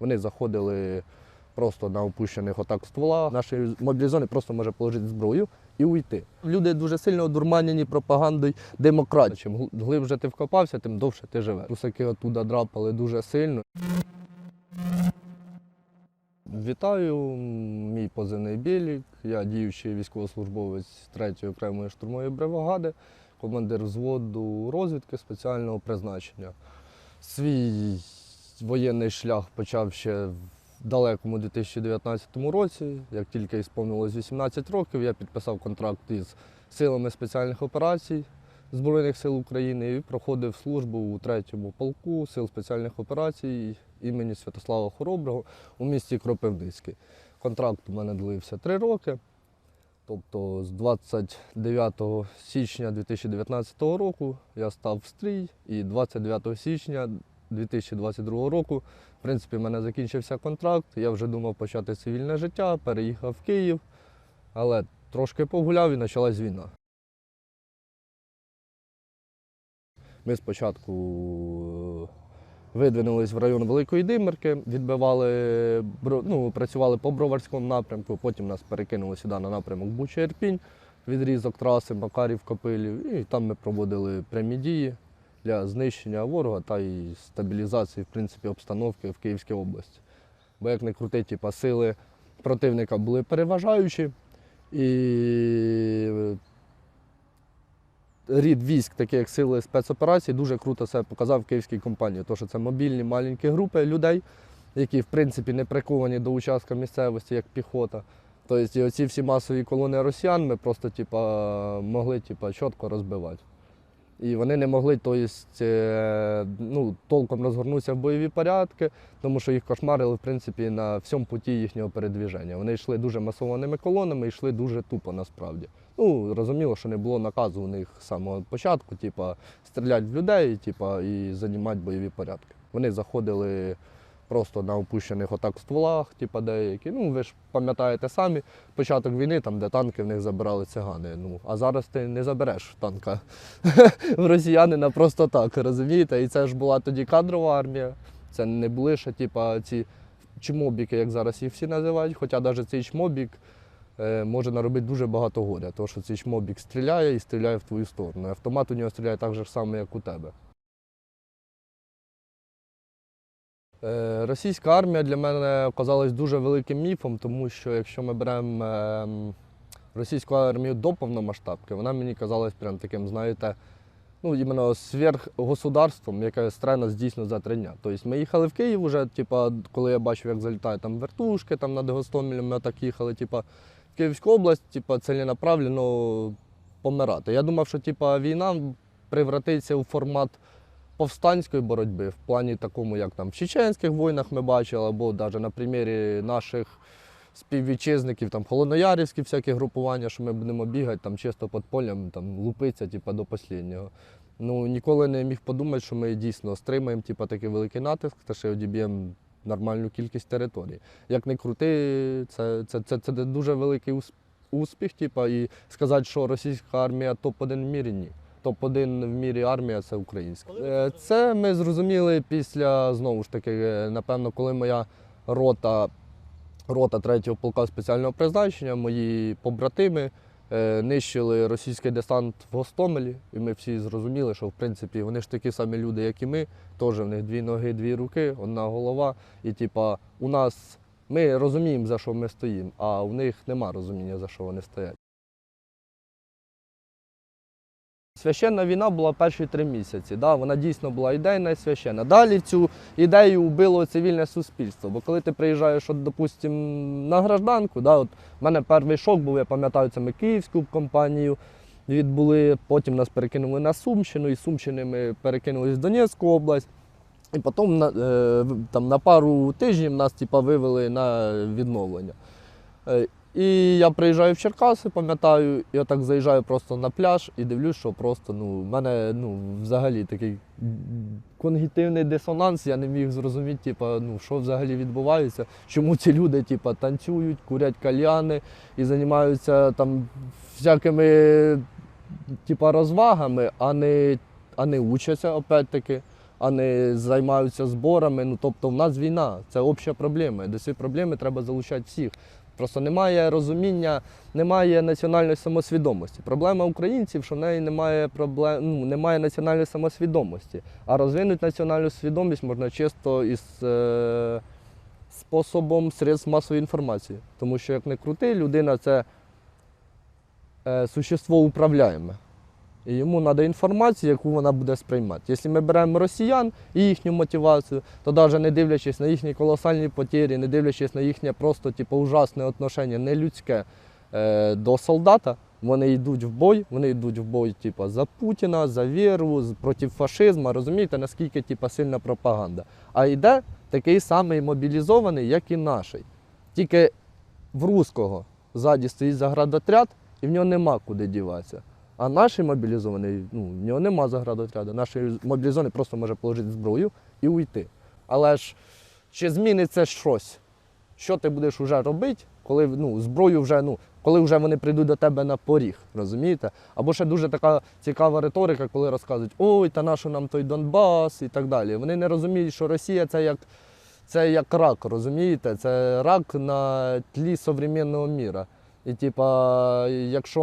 Вони заходили просто на опущених отак стволах. Наші мобілізовані просто може положити зброю і уйти. Люди дуже сильно одурманені пропагандою демократії. Чим гл- глибше ти вкопався, тим довше ти живеш. Русаки оттуда драпали дуже сильно. Вітаю, мій позивний Білік. Я діючий військовослужбовець 3-ї окремої штурмової бригади, командир взводу розвідки спеціального призначення. Свій воєнний шлях почав ще в далекому 2019 році. Як тільки сповнилось 18 років, я підписав контракт із силами спеціальних операцій Збройних сил України і проходив службу у 3-му полку сил спеціальних операцій імені Святослава Хороброго у місті Кропивницький. Контракт у мене длився 3 роки. Тобто з 29 січня 2019 року я став в стрій, і 29 січня 2022 року, в принципі, в мене закінчився контракт. Я вже думав почати цивільне життя, переїхав в Київ, але трошки погуляв і почалась війна. Ми спочатку е, видвинулись в район Великої Димирки, відбивали, ну, працювали по Броварському напрямку, потім нас перекинули сюди на напрямок Буча Ірпінь, відрізок траси Макарів Копилів. І там ми проводили прямі дії для знищення ворога та і стабілізації в принципі, обстановки в Київській області. Бо як не крути, типа, сили противника були переважаючі, і рід військ, такі як сили спецоперацій, дуже круто себе показав в київській компанії. Тому що це мобільні маленькі групи людей, які в принципі не приковані до участка місцевості, як піхота. Тобто і оці всі масові колони росіян ми просто типа, могли типа, чітко розбивати. І вони не могли тобто, ну, толком розгорнутися в бойові порядки, тому що їх кошмарили в принципі, на всьому путі їхнього передвіження. Вони йшли дуже масованими колонами, йшли дуже тупо насправді. Ну, розуміло, що не було наказу у них з самого початку, типа, стріляти в людей типа, і займати бойові порядки. Вони заходили просто на опущених отак стволах, типа деякі. Ну, ви ж пам'ятаєте самі, початок війни, там, де танки в них забирали цигани. Ну, а зараз ти не забереш танка в росіянина просто так, розумієте? І це ж була тоді кадрова армія. Це не були ще типа, ці чмобіки, як зараз їх всі називають, хоча навіть цей чмобік е, може наробити дуже багато горя, тому що цей чмобік стріляє і стріляє в твою сторону. Автомат у нього стріляє так же само, як у тебе. Російська армія для мене оказалась дуже великим міфом, тому що якщо ми беремо ем, російську армію до повномасштабки, вона мені казалась прям таким, знаєте, ну, іменно сверхгосударством, яке стре нас дійсно за три дня. Тобто ми їхали в Київ уже, типа, коли я бачив, як залітають там вертушки, там над Гостомелем, ми так їхали, типа, в Київську область, типа, ціленаправленно помирати. Я думав, що типа, війна превратиться у формат повстанської боротьби в плані такому, як там в чеченських війнах ми бачили, або навіть на примірі наших співвітчизників, там холодноярівські всякі групування, що ми будемо бігати там чисто під полем, там лупитися типу, до останнього. Ну, ніколи не міг подумати, що ми дійсно стримаємо типу, такий великий натиск та ще одіб'ємо нормальну кількість територій. Як не крути, це, це, це, це дуже великий ус- успіх. Типу, і сказати, що російська армія топ-1 в мірі ні. Топ-1 в мірі армія це українська. Е, Це ми зрозуміли після знову ж таки, е, напевно, коли моя рота, рота 3-го полка спеціального призначення, мої побратими е, нищили російський десант в Гостомелі, і ми всі зрозуміли, що в принципі вони ж такі самі люди, як і ми. Теж в них дві ноги, дві руки, одна голова. І типа у нас ми розуміємо, за що ми стоїмо, а у них нема розуміння, за що вони стоять. Священна війна була перші три місяці. Да? Вона дійсно була ідейна і священна. Далі цю ідею вбило цивільне суспільство. Бо коли ти приїжджаєш, от, допустим, на гражданку, да, от, в мене перший шок був, я пам'ятаю, це ми київську компанію відбули, потім нас перекинули на Сумщину, і Сумщини ми перекинулись в Донецьку область. І потім на, е, там, на пару тижнів нас типа, вивели на відновлення. І я приїжджаю в Черкаси, пам'ятаю, я так заїжджаю просто на пляж і дивлюсь, що просто ну, в мене ну, взагалі такий конгітивний дисонанс, я не міг зрозуміти, типа, ну, що взагалі відбувається, чому ці люди типа, танцюють, курять кальяни і займаються там всякими типа, розвагами, а не, а не учаться опять-таки. а не займаються зборами. Ну тобто в нас війна, це обща проблема. До цієї проблеми треба залучати всіх. Просто немає розуміння, немає національної самосвідомості. Проблема українців, що в неї немає проблем, ну, немає національної самосвідомості. А розвинути національну свідомість можна чисто із е, способом средств масової інформації. Тому що, як не крути, людина це е, существо управляєме. І йому треба інформація, яку вона буде сприймати. Якщо ми беремо росіян і їхню мотивацію, то навіть не дивлячись на їхні колосальні потері, не дивлячись на їхнє просто типу, ужасне отношення, нелюдське е, до солдата, вони йдуть в бой, вони йдуть в бой типу, за Путіна, за віру, проти фашизму. Розумієте, наскільки типу, сильна пропаганда. А йде такий самий мобілізований, як і наш. Тільки в руського ззаді стоїть заградотряд, і в нього нема куди діватися. А наш мобілізований, ну, в нього нема заградотряду. Наш мобілізований просто може положити зброю і уйти. Але ж чи зміниться щось? Що ти будеш вже робити, коли ну, зброю вже, ну, коли вже вони прийдуть до тебе на поріг, розумієте? Або ще дуже така цікава риторика, коли розказують, ой, та нащо нам той Донбас і так далі. Вони не розуміють, що Росія це як, це як рак, розумієте? Це рак на тлі современного міра. І типа, якщо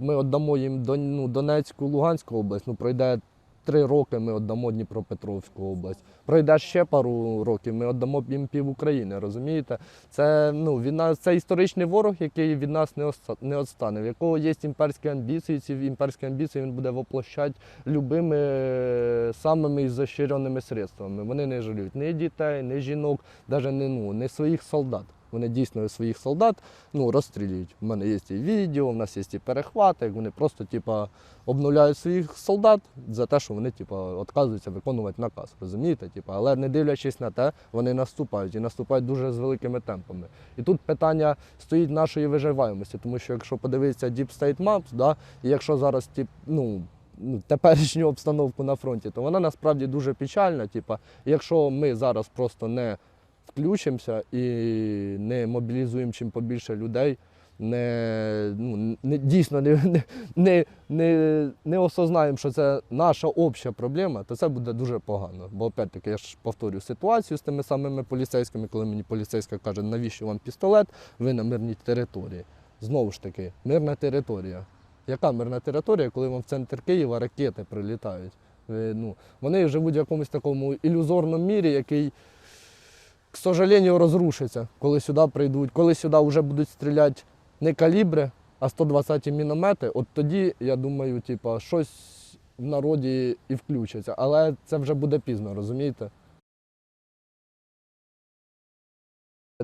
ми віддамо їм ну, Донецьку, Луганську область, ну пройде три роки, ми віддамо Дніпропетровську область. Пройде ще пару років, ми віддамо їм пів України, розумієте? Це, ну, від нас, це історичний ворог, який від нас не, не відстане, в якого є імперські амбіції, ці імперські амбіції він буде воплощати любими е, самими ізощреними средствами. Вони не жаліють ні дітей, ні жінок, навіть не, ну, не своїх солдат. Вони дійсно своїх солдат ну, розстрілюють. У мене є і відео, у нас є і перехвати, як вони просто типа, обнуляють своїх солдат за те, що вони типа, відказуються виконувати наказ. Розумієте? Типа, але не дивлячись на те, вони наступають і наступають дуже з великими темпами. І тут питання стоїть нашої виживаємості, тому що якщо подивитися Deep State Maps, да, і якщо зараз тип, ну, ну, теперішню обстановку на фронті, то вона насправді дуже печальна. Типа, якщо ми зараз просто не включимося і не мобілізуємо чим побільше людей, не, ну, не дійсно не, не, не, не, осознаємо, що це наша обща проблема, то це буде дуже погано. Бо опять-таки я ж повторю ситуацію з тими самими поліцейськими, коли мені поліцейська каже, навіщо вам пістолет, ви на мирній території. Знову ж таки, мирна територія. Яка мирна територія, коли вам в центр Києва ракети прилітають? Ну, вони живуть в якомусь такому ілюзорному мірі, який к сожалению, розрушиться, коли сюди прийдуть, коли сюди вже будуть стріляти не калібри, а 120 міномети, от тоді, я думаю, типа, щось в народі і включиться. Але це вже буде пізно, розумієте?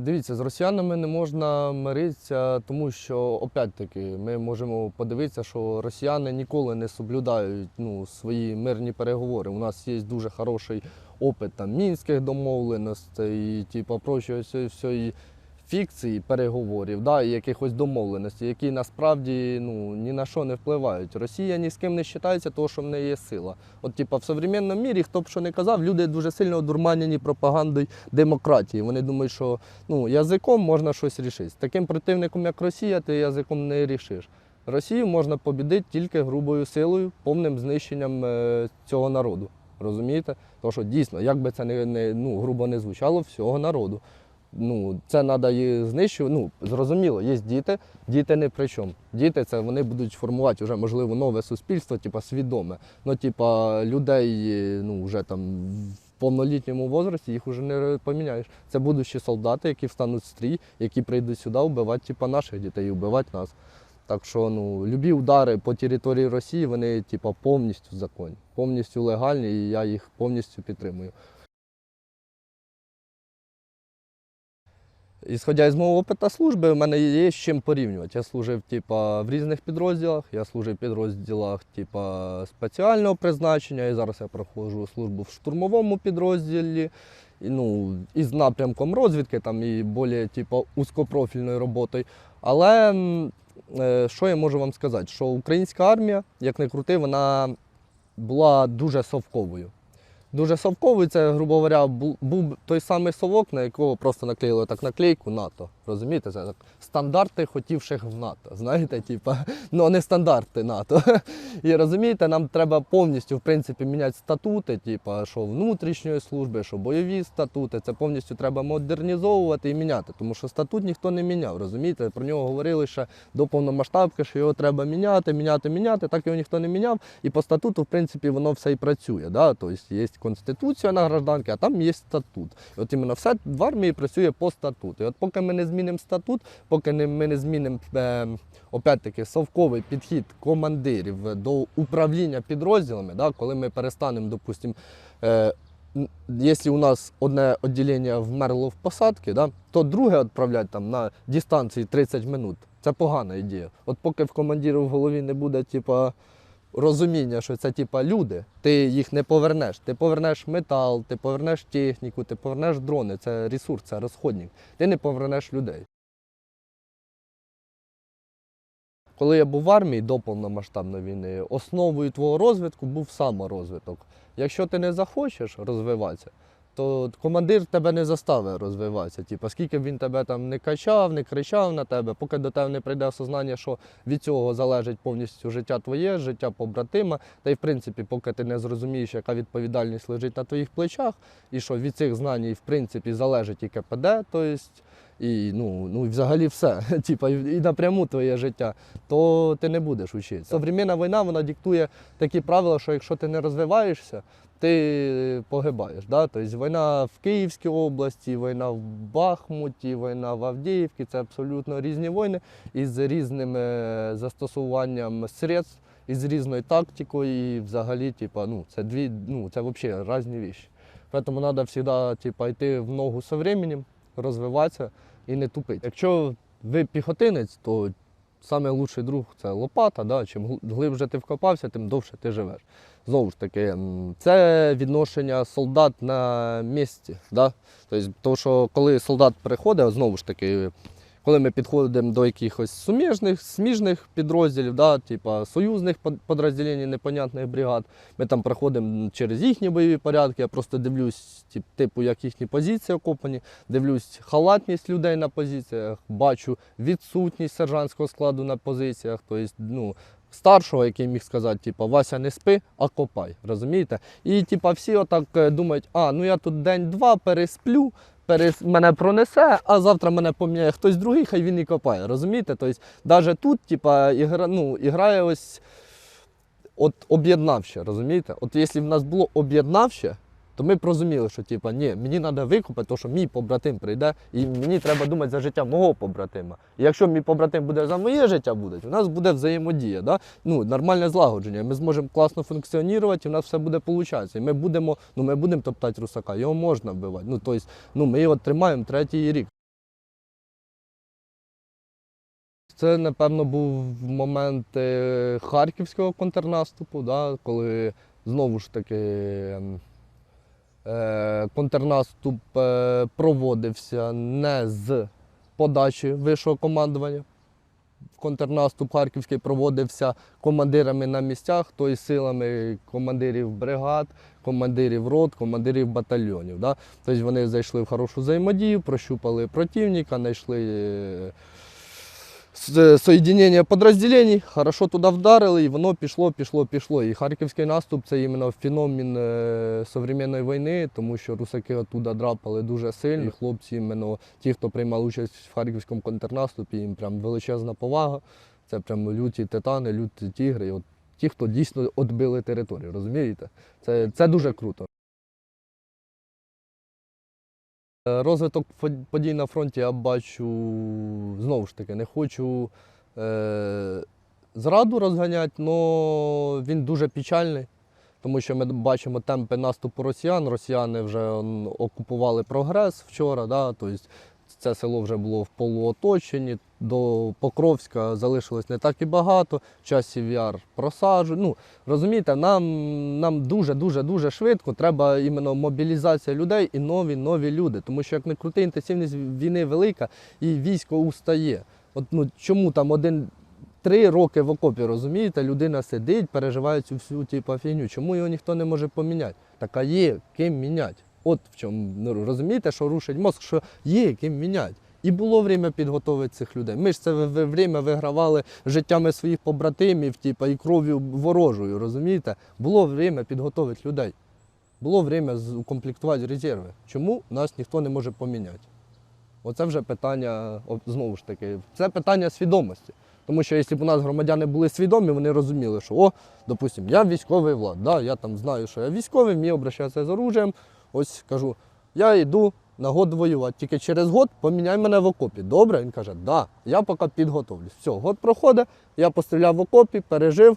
Дивіться, з росіянами не можна миритися, тому що, опять-таки, ми можемо подивитися, що росіяни ніколи не соблюдають ну, свої мирні переговори. У нас є дуже хороший опит там, мінських домовленостей, і, типу, прочої всієї- фікції переговорів, да, і якихось домовленостей, які насправді ну, ні на що не впливають. Росія ні з ким не вважається, тому що в неї є сила. От, типу, в современному мірі, хто б що не казав, люди дуже сильно одурманені пропагандою демократії. Вони думають, що ну, язиком можна щось рішити. З таким противником, як Росія, ти язиком не рішиш. Росію можна побідити тільки грубою силою, повним знищенням е, цього народу. Розумієте? Тому що дійсно, як би це не, не ну, грубо не звучало, всього народу. Ну, це треба знищувати. Ну, зрозуміло, є діти, діти не при чому. Діти це вони будуть формувати вже, можливо, нове суспільство, типа свідоме. Ну, типа, людей ну, вже там в повнолітньому возрасті їх вже не поміняєш. Це будущі солдати, які встануть в стрій, які прийдуть сюди вбивати типа, наших дітей вбивати нас. Так що ну, любі удари по території Росії, вони типа, повністю законні, повністю легальні, і я їх повністю підтримую. Ісходя із мого опиту служби, в мене є з чим порівнювати. Я служив типа, в різних підрозділах, я служив в підрозділах типа, спеціального призначення, і зараз я проходжу службу в штурмовому підрозділі. І, ну, із напрямком розвідки там, і більш типа, узкопрофільною роботою. Але що я можу вам сказати? Що українська армія, як не крути, вона була дуже совковою. Дуже совковий, це, грубо говоря, був той самий совок, на якого просто наклеїли так наклейку НАТО. Розумієте? Це так, стандарти хотівших в НАТО. Знаєте, типа, ну не стандарти НАТО. І розумієте, нам треба повністю в принципі міняти статути, типа, що внутрішньої служби, що бойові статути. Це повністю треба модернізовувати і міняти. Тому що статут ніхто не міняв. Розумієте? Про нього говорили ще до повномасштабки, що його треба міняти, міняти, міняти. Так його ніхто не міняв. І по статуту, в принципі, воно все і працює. Да? Тобто є конституція на гражданки, а там є статут. І от іменно все в армії працює по статуту. І от поки ми не змінимо статут, поки ми не змінимо е, опять-таки совковий підхід командирів до управління підрозділами, да? коли ми перестанемо, допустимо, е, Якщо у нас одне відділення вмерло в посадці, да, то друге відправляти там на дистанції 30 минут. Це погана ідея. От поки в командира в голові не буде, типа, розуміння, що це типа люди, ти їх не повернеш. Ти повернеш метал, ти повернеш техніку, ти повернеш дрони, це ресурс, це розходник. Ти не повернеш людей. Коли я був в армії до повномасштабної війни, основою твого розвитку був саморозвиток. Якщо ти не захочеш розвиватися, то командир тебе не заставить розвиватися. Типу, скільки б він тебе там не качав, не кричав на тебе, поки до тебе не прийде осознання, що від цього залежить повністю життя твоє, життя побратима. Та й в принципі, поки ти не зрозумієш, яка відповідальність лежить на твоїх плечах, і що від цих знань в принципі залежить і КПД, тобто, і ну, ну взагалі все, типа, і напряму твоє життя, то ти не будеш вчитися. Современна війна вона диктує такі правила, що якщо ти не розвиваєшся, ти погибаєш. Да? Тобто війна в Київській області, війна в Бахмуті, війна в Авдіївці це абсолютно різні війни із різним е, застосуванням средств, із різною тактикою, і взагалі, типа, ну, це дві, ну, це взагалі різні речі. Тому треба завжди типа, йти в ногу з временем, розвиватися і не тупити. Якщо ви піхотинець, то найкращий друг це лопата. Да? Чим глибше ти вкопався, тим довше ти живеш. Знову ж таки, це відношення солдат на місці. Да? Тобто, то, що коли солдат приходить, знову ж таки, коли ми підходимо до якихось суміжних, сміжних підрозділів, да, типа союзних підрозділень, непонятних бригад, ми там проходимо через їхні бойові порядки, я просто дивлюсь, типу, як їхні позиції окопані, дивлюсь халатність людей на позиціях, бачу відсутність сержантського складу на позиціях. Тобто, ну, старшого, який міг сказати, типу, Вася, не спи, а копай. Розумієте? І типу, всі отак е, думають, а ну я тут день-два пересплю. Перес... Мене пронесе, а завтра мене поміняє хтось другий, хай він і копає. Розумієте? Тобто, навіть тут, типа, ігра, ну, іграє ось от об'єднавче, розумієте? От якщо в нас було об'єднавче, то ми б розуміли, що типа, ні, мені треба викупити, тому що мій побратим прийде, і мені треба думати за життя мого побратима. І якщо мій побратим буде за моє життя буде, у нас буде взаємодія, да? ну, нормальне злагодження. Ми зможемо класно функціонувати, і в нас все буде получатися. І ми будемо, ну, ми будемо топтати русака, його можна вбивати. Ну, тобто, ну, ми його тримаємо третій рік. Це, напевно, був момент е, харківського контрнаступу, да, коли знову ж таки ем, контрнаступ е, проводився не з подачі вищого командування. Контрнаступ харківський проводився командирами на місцях, тобто силами командирів бригад, командирів рот, командирів батальйонів. Да? Тобто вони зайшли в хорошу взаємодію, прощупали противника, знайшли е, соєдинення підрозділень, хорошо туди вдарили, і воно пішло, пішло, пішло. І харківський наступ це іменно феномен е, сучасної війни, тому що русаки оттуда драпали дуже сильно. Хлопці, іменно ті, хто приймав участь в харківському контрнаступі, їм прям величезна повага. Це прям люті титани, люті тігри. Ті, хто дійсно відбили територію, розумієте? Це, це дуже круто. Розвиток подій на фронті я бачу знову ж таки, не хочу е, зраду розганяти, але він дуже печальний, тому що ми бачимо темпи наступу росіян. Росіяни вже окупували прогрес вчора, да, тобто це село вже було в полуоточенні. До Покровська залишилось не так і багато. Часів яр просаджують. Ну, розумієте, нам, нам дуже, дуже, дуже швидко треба іменно мобілізація людей і нові, нові люди. Тому що як не крути, інтенсивність війни велика і військо устає. От ну чому там один. Три роки в окопі, розумієте, людина сидить, переживає цю всю типу, фігню. Чому його ніхто не може поміняти? Так а є ким міняти. От в чому ну, розумієте, що рушить мозк, що є ким міняти. І було время підготувати цих людей. Ми ж це время вигравали життями своїх побратимів, типа, і кров'ю ворожою, розумієте? Було время підготувати людей. Було время укомплектувати резерви. Чому нас ніхто не може поміняти? Оце вже питання, знову ж таки, це питання свідомості. Тому що якщо б у нас громадяни були свідомі, вони розуміли, що о, допустим, я військовий влад, да, я там знаю, що я військовий, вмію обращатися з оружием. Ось кажу, я йду на год воювати. Тільки через год поміняй мене в окопі. Добре? Він каже, да, я поки підготовлюсь. Все, год проходить, я постріляв в окопі, пережив,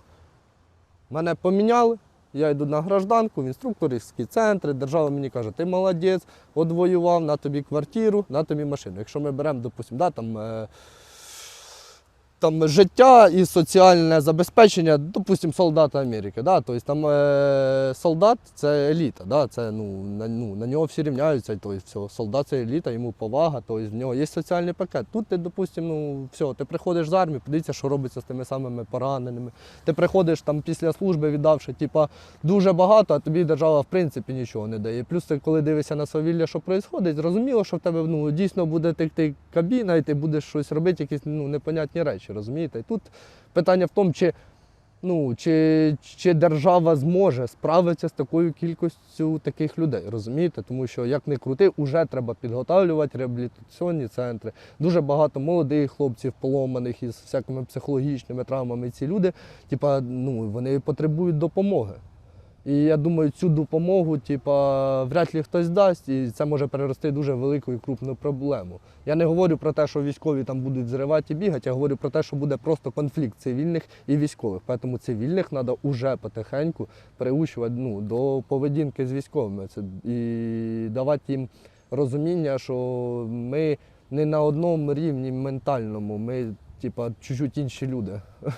мене поміняли. Я йду на гражданку, в інструкторські центри. Держава мені каже, ти молодець, одвоював, на тобі квартиру, на тобі машину. Якщо ми беремо, допустимо, да, там, е, там життя і соціальне забезпечення, допустимо, солдата Америки. Да? Тобто там е, солдат це еліта, да? це, ну, на, ну, на нього всі рівняються. Тобто, все, солдат це еліта, йому повага, тобто, в нього є соціальний пакет. Тут ти, допустимо, ну, все, ти приходиш з армії, подивіться, що робиться з тими самими пораненими. Ти приходиш там після служби, віддавши типа, дуже багато, а тобі держава в принципі нічого не дає. Плюс ти, коли дивишся на свавілля, що відбувається, зрозуміло, що в тебе ну, дійсно буде текти кабіна, і ти будеш щось робити, якісь ну, непонятні речі, розумієте? І тут питання в тому, чи, ну, чи, чи держава зможе справитися з такою кількістю таких людей, розумієте? Тому що, як не крути, вже треба підготовлювати реабілітаційні центри. Дуже багато молодих хлопців, поломаних із всякими психологічними травмами. Ці люди, типа, ну, вони потребують допомоги. І я думаю, цю допомогу, типа, вряд ли хтось дасть, і це може перерости дуже велику і крупну проблему. Я не говорю про те, що військові там будуть зривати і бігати, я говорю про те, що буде просто конфлікт цивільних і військових. Тому цивільних треба уже потихеньку приучувати ну, до поведінки з військовими. Це, і давати їм розуміння, що ми не на одному рівні ментальному, ми, типа, чуть-чуть інші люди.